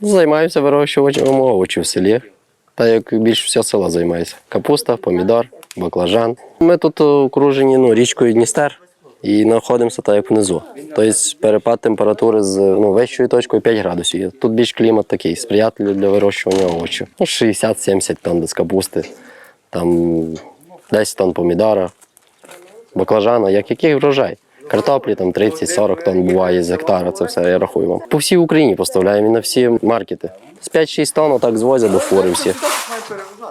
Займаємося вирощуванням овочів в селі. Та як більше всього села займається. Капуста, помідор, баклажан. Ми тут окружені ну, річкою Дністер і знаходимося так як внизу. Тобто перепад температури з ну, вищою точкою 5 градусів. Тут більш клімат такий, сприятливий для вирощування овочів. Ну, 60-70 тонн десь капусти, там 10 тонн помідора, баклажана, як який врожай. Картоплі там 30-40 тонн буває з гектара, це все я рахую вам. По всій Україні поставляємо і на всі маркети. З 5-6 тонн отак звозять до фури всі.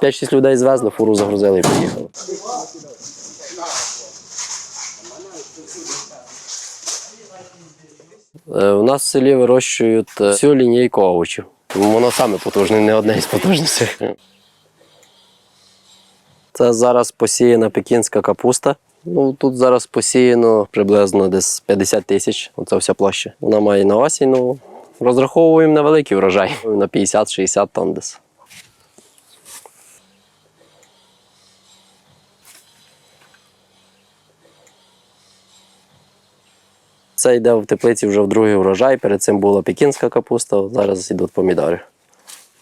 5-6 людей звезли, фуру загрузили і поїхали. Е, У нас в селі вирощують е, всю лінійку овочів. Воно саме потужне, не одне із потужніших. Це зараз посіяна пекінська капуста. Ну, тут зараз посіяно приблизно десь 50 тисяч. Оце вся площа. Вона має на осінь. Ну, розраховуємо на великий врожай. На 50-60 тонн десь. Це йде в теплиці вже в другий врожай. Перед цим була пекінська капуста, зараз йдуть помідори.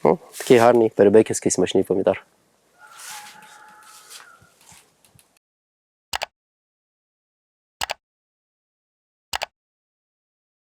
Ну, такий гарний перебиківський смачний помідор.